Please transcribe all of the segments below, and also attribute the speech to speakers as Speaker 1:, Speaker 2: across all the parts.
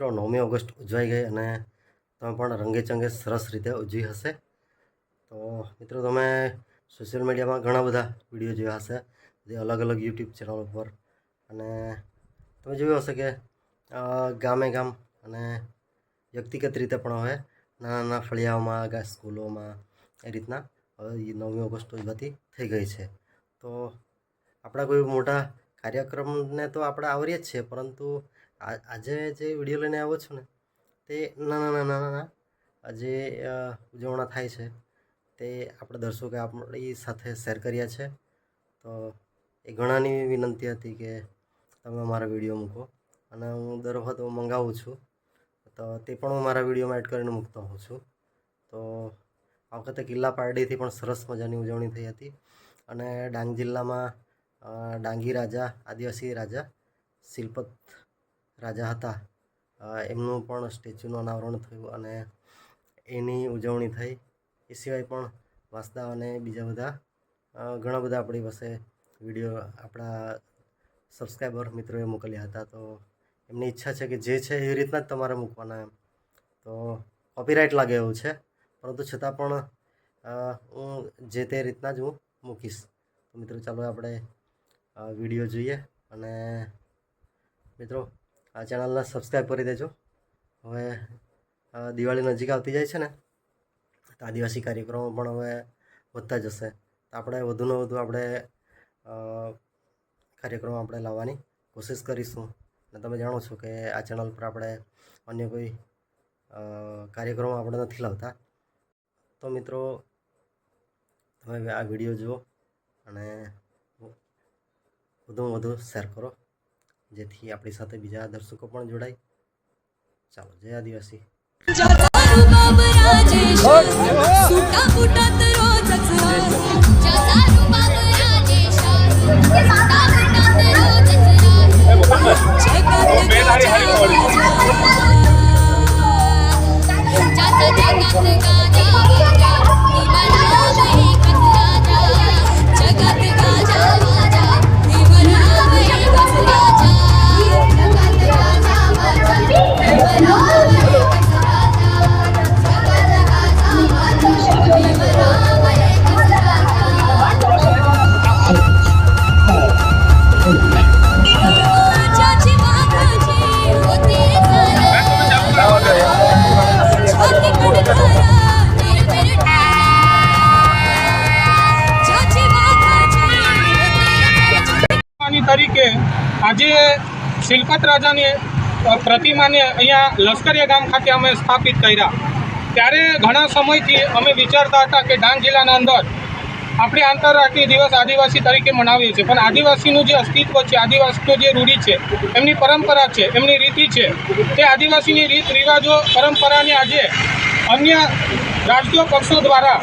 Speaker 1: મિત્રો, નવમી ઓગસ્ટ ઉજવાઈ ગઈ અને તમે પણ રંગેચંગે સરસ રીતે ઉજવી હશે. તો મિત્રો, તમે સોશિયલ મીડિયામાં ઘણા બધા વીડિયો જોયા હશે, જે અલગ અલગ યુટ્યુબ ચેનલ ઉપર. અને તમે જોયું હશે કે ગામે ગામ અને વ્યક્તિગત રીતે પણ હવે નાના નાના ફળિયાઓમાં સ્કૂલોમાં એ રીતના હવે નવમી ઓગસ્ટ ઉજવાતી થઈ ગઈ છે. તો આપણા કોઈ મોટા કાર્યક્રમને તો આપણે આવરીએ જ છીએ, પરંતુ આજે જે વીડિયો લઈને આવ્યો છું ને, તે નાના નાના નાના જે ઉજવણા થાય છે. તે આપણે દર્શકે આપણી સાથે શેર કર્યા છે. તો એ ઘણાની વિનંતી હતી કે તમે મારા વીડિયો મૂકો. અને હું દર વખત મંગાવું છું. તો તે પણ હું મારા વિડીયોમાં એડ કરીને મૂકતો હોઉં છું. તો આ વખતે કિલ્લા પારડીથી પણ સરસ મજાની ઉજવણી થઈ હતી. અને ડાંગ જિલ્લામાં ડાંગી રાજા, આદિવાસી રાજા, શિલ્પત રાજા હતા. એમનું પણ સ્ટેચ્યુનું અનાવરણ થયું અને એની ઉજવણી થઈ. એ સિવાય પણ વાંસદા અને બીજા બધા ઘણા બધા આપણી પાસે વીડિયો આપણા સબસ્ક્રાઈબર મિત્રોએ મોકલ્યા હતા. તો એમની ઈચ્છા છે કે જે છે એ રીતના જ તમારે મૂકવાના એમ. તો કોપીરાઇટ લાગે એવું છે. પરંતુ છતાં પણ હું જે તે રીતના જ હું મૂકીશ. તો મિત્રો ચાલો આપણે વીડિયો જોઈએ અને મિત્રો આ ચેનલને સબસ્ક્રાઈબ કરી દેજો. હવે દિવાળી નજીક આવતી જાય છે ને, તો આદિવાસી કાર્યક્રમો પણ હવે વધતા જશે. તો આપણે વધુને વધુ આપણે કાર્યક્રમો આપણે લાવવાની કોશિશ કરીશું. અને તમે જાણો છો કે આ ચેનલ પર આપણે અન્ય કોઈ કાર્યક્રમો આપણે નથી લાવતા. તો મિત્રો, તમે આ વીડિયો જુઓ અને વધુમાં વધુ શેર કરો. જેથી આપણી સાથે બીજા દર્શકો પણ જોડાય ચાલો જય આદિવાસી
Speaker 2: જગત શિલ્પત રાજાની પ્રતિમાને અહીંયા લશ્કરીયા ગામ ખાતે અમે સ્થાપિત કર્યા. ત્યારે ઘણા સમયથી અમે વિચારતા હતા કે ડાંગ જિલ્લાના અંદર આપણે આંતરરાષ્ટ્રીય દિવસ આદિવાસી તરીકે મનાવીએ છીએ. પણ આદિવાસીનું જે અસ્તિત્વ છે, આદિવાસીનું જે રૂઢિ છે, એમની પરંપરા છે, એમની રીતિ છે, તે આદિવાસીની રીત રિવાજો, પરંપરાને આજે અન્ય રાજકીય પક્ષો દ્વારા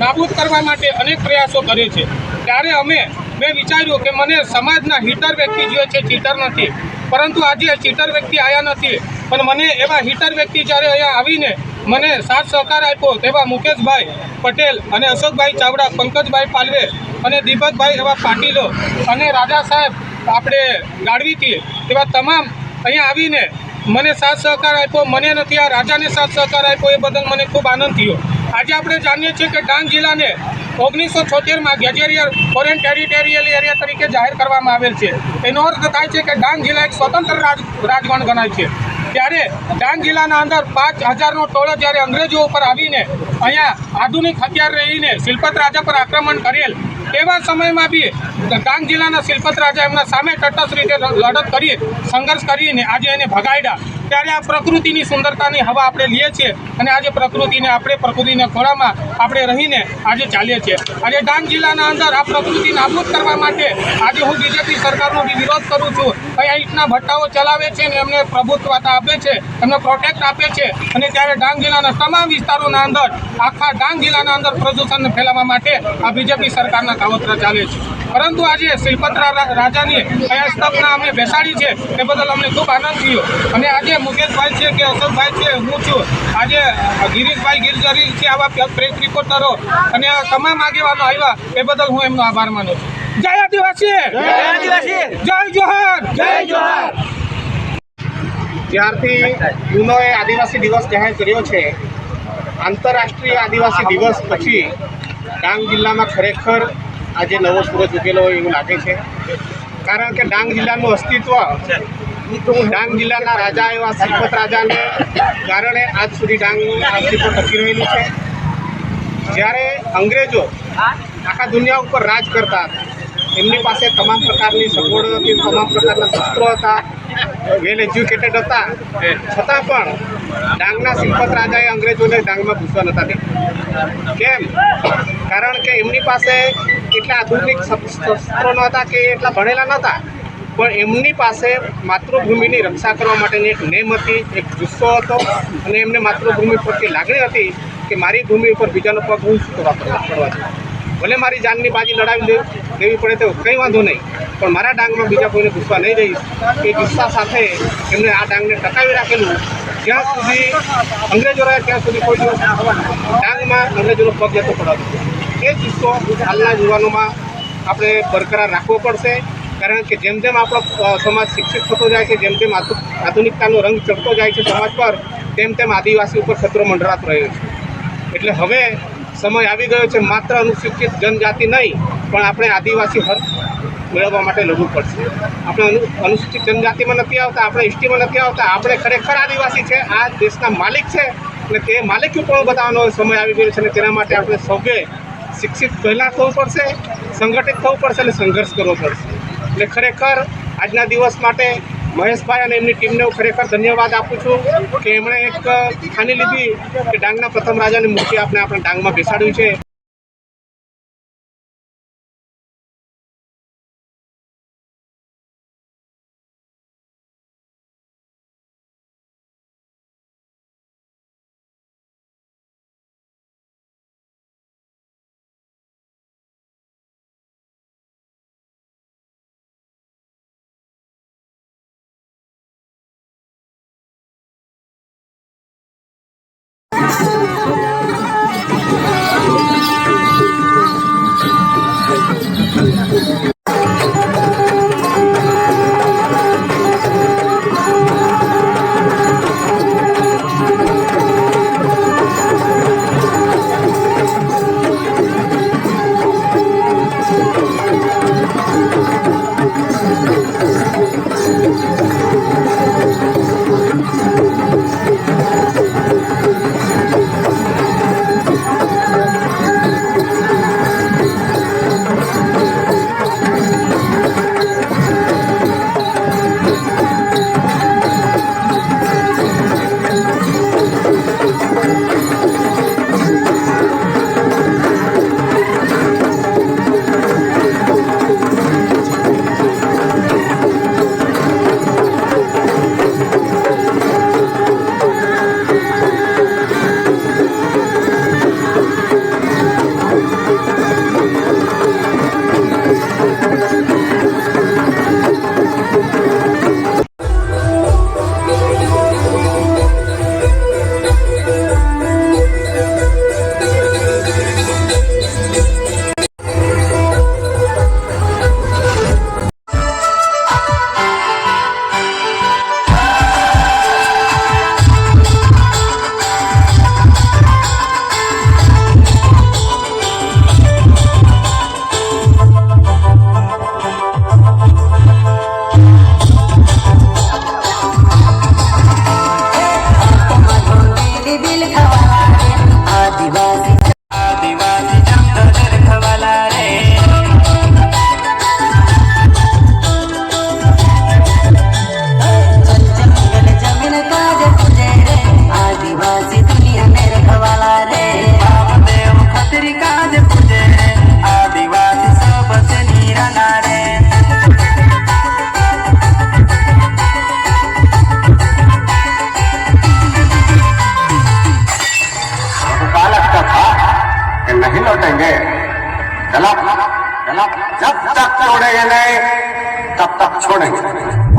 Speaker 2: નાબૂદ કરવા માટે અનેક પ્રયાસો કરે છે. ત્યારે અમે મેં વિચાર્યું કે મને સમાજના હીટર વ્યક્તિ જોઈએ છે ચીટર નથી. પરંતુ આજે ચીટર વ્યક્તિ આવ્યા નથી. પણ મને એવા હીટર વ્યક્તિ જ્યારે અહીંયા આવીને મને સાથ સહકાર આપ્યો તેવા મુકેશભાઈ પટેલ અને અશોકભાઈ ચાવડા, પંકજભાઈ પાલવે અને દીપકભાઈ એવા પાટીલો અને રાજા સાહેબ આપણે ગાળવીથી એવા તમામ અહીંયા આવીને મને સાથ સહકાર આપ્યો. મને નથી આ રાજાને સાથ સહકાર આપ્યો એ બદલ મને ખૂબ આનંદ થયો. આજે આપણે જાણીએ છીએ કે ડાંગ જિલ્લાને ઓગણીસો છોતેરમાં ગેજેરિયર ફોરેન ટેરિટેરિયલ એરિયા તરીકે જાહેર કરવામાં આવેલ છે. એનો અર્થ થાય છે કે ડાંગ જિલ્લા એક સ્વતંત્ર રાજ રાજગણ ગણાય છે. ત્યારે ડાંગ જિલ્લાના અંદર પાંચ હજારનો ટોળો જ્યારે અંગ્રેજો ઉપર આવીને અહીંયા આધુનિક હથિયાર રહીને શિલ્પત રાજા પર આક્રમણ કરેલ, તેવા સમયમાં બી ડાંગ જિલ્લાના શિલ્પત રાજા એમના સામે તટસ્થ રીતે લડત કરી, સંઘર્ષ કરીને આજે એને ભગાડ્યા ત્યારે આ પ્રકૃતિની સુંદરતાની હવા આપણે લઈએ છીએ અને આજે પ્રકૃતિને આપણે પ્રકૃતિના ખોળામાં આપણે રહીને આજે ચાલીએ છીએ. આજે ડાંગ જિલ્લાના અંદર આ પ્રકૃતિ નાબૂદ કરવા માટે આજે હું બીજેપી સરકારનો બી વિરોધ કરું છું. અહીંયા રીતના ભટ્ટાઓ ચલાવે છે અને એમને પ્રભુત્વતા આપે છે, એમને પ્રોટેક્ટ આપે છે અને ત્યારે ડાંગ જિલ્લાના તમામ વિસ્તારોના અંદર, આખા ડાંગ જિલ્લાના અંદર પ્રદૂષણને ફેલાવવા માટે આ બીજેપી સરકારના કાવતરા ચાલે છે. પરંતુ આજે શિલ્પત્રા રા- રાજાની અહીંયા સ્થાપના અમે બેસાડી છે એ બદલ અમને ખૂબ આનંદ થયો. અને આજે મુકેશભાઈ છે કે અશોકભાઈ છે હું છું. આજે ગિરીશભાઈ ગિરજરી છે આવા પ્રેસ રિપોર્ટરો. અને આ તમામ આગેવાનો આવ્યા એ બદલ હું એમનો આભાર માનું છું. જય આદિવાસી! જય આદિવાસી! જય જોહાર! જય જોહાર!
Speaker 3: જ્યારથી યુનોએ આદિવાસી દિવસ જાહેર કર્યો છે. આંતરરાષ્ટ્રીય આદિવાસી દિવસ પછી ડાંગ જિલ્લામાં ખરેખર આજે નવો સુરત ઉકેલો હોય એવું લાગે છે? કારણ કે ડાંગ જિલ્લાનું અસ્તિત્વ, ડાંગ જિલ્લાના રાજા એવા શ્રીપત રાજાને કારણે આજ સુધી ડાંગનું અસ્તિત્વ ટકી રહેલું છે. જ્યારે અંગ્રેજો આખા દુનિયા ઉપર રાજ કરતા હતા, એમની પાસે તમામ પ્રકારની સગવડો હતી, તમામ પ્રકારના શસ્ત્રો હતા વેલ એજ્યુકેટેડ હતા. છતાં પણ ડાંગના શ્રીપત રાજાએ અંગ્રેજોને ડાંગમાં ઘૂસવા નતા કેમ? કારણ કે એમની પાસે એટલા આધુનિક શસ્ત્રો નહોતા કે એટલા ભણેલા નહોતા? પણ એમની પાસે માતૃભૂમિની રક્ષા કરવા માટેની એક નેમ હતી, એક જુસ્સો હતો અને એમને માતૃભૂમિ પ્રત્યે લાગણી હતી કે મારી ભૂમિ ઉપર બીજાનો પગ હું શું કરવા ભલે મારી જાનની બાજી લડાવી દેવી પડે તો કંઈ વાંધો નહીં, પણ મારા ડાંગમાં બીજા કોઈને ગુસ્સા નહીં દઈશ એ ગુસ્સા સાથે એમણે આ ડાંગને ટકાવી રાખેલું. જ્યાં સુધી અંગ્રેજો રહ્યા ત્યાં સુધી કોઈ ડાંગમાં અંગ્રેજોનો પગ જતો પડાતો એ કિસ્સો હાલના યુવાનોમાં આપણે બરકરાર રાખવો પડશે. કારણ કે જેમ જેમ આપણો સમાજ શિક્ષિત થતો જાય છે, જેમ જેમ આધુનિકતાનો રંગ ચડતો જાય છે સમાજ પર, તેમ તેમ આદિવાસી ઉપર ખતરો મંડરાતો રહ્યો છે. એટલે હવે સમય આવી ગયો છે માત્ર અનુસૂચિત જનજાતિ નહીં, પણ આપણે આદિવાસી હક મેળવવા માટે લડવું પડશે. આપણે અનુ, અનુસૂચિત જનજાતિમાં નથી આવતા, આપણે એસટીમાં નથી આવતા, આપણે ખરેખર આદિવાસી છે, આ દેશના માલિક છે, અને તે માલિકી પણ બતાવવાનો સમય આવી ગયો છે, અને તેના માટે આપણે સૌએ શિક્ષિત પહેલાં થવું પડશે, સંગઠિત થવું પડશે અને સંઘર્ષ કરવો પડશે. એટલે ખરેખર આજના દિવસ માટે મહેશભાઈ અને એમની ટીમને હું ખરેખર ધન્યવાદ આપું છું કે એમણે એક ખાની લીધી કે ડાંગના પ્રથમ રાજાની મૂર્તિ આપણે આપણા ડાંગમાં બેસાડવી છે.
Speaker 4: लौटेंगे चला चला जब तक छोड़ेंगे नहीं तब तक छोड़ेंगे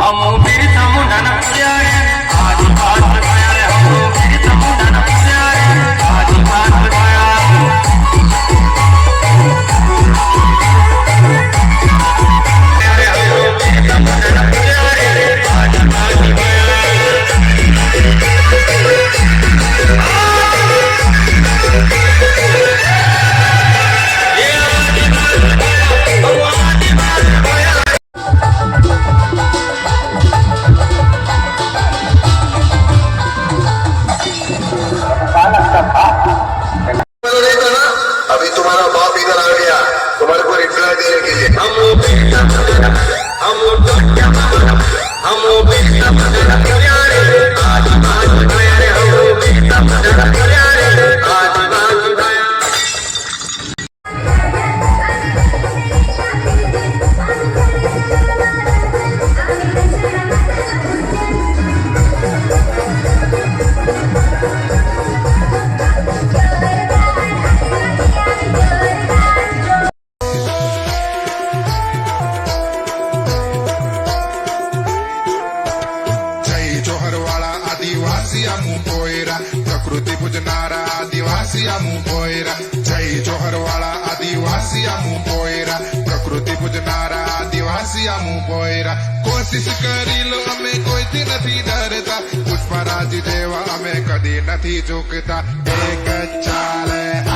Speaker 5: हम वीर समुदान
Speaker 6: આદિવાસી આમુ પ્રકૃતિ પૂજનારા આદિવાસી આમુ કોયરા કોશિશ કરી લો અમે કોઈથી નથી ડરતા પુષ્પરાજ જેવા અમે કદી નથી ઝૂકતા એક ચાલે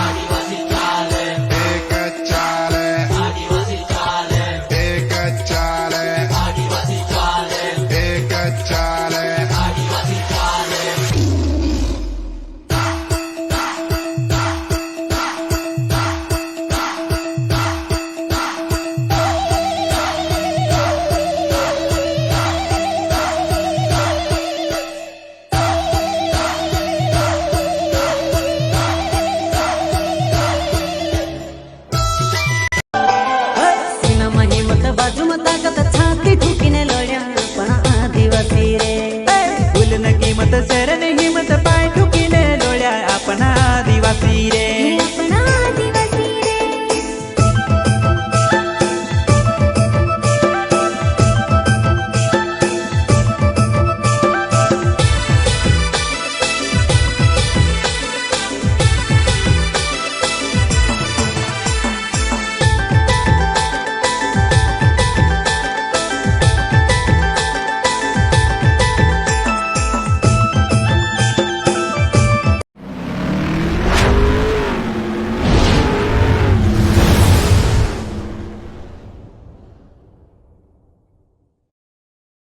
Speaker 6: 方々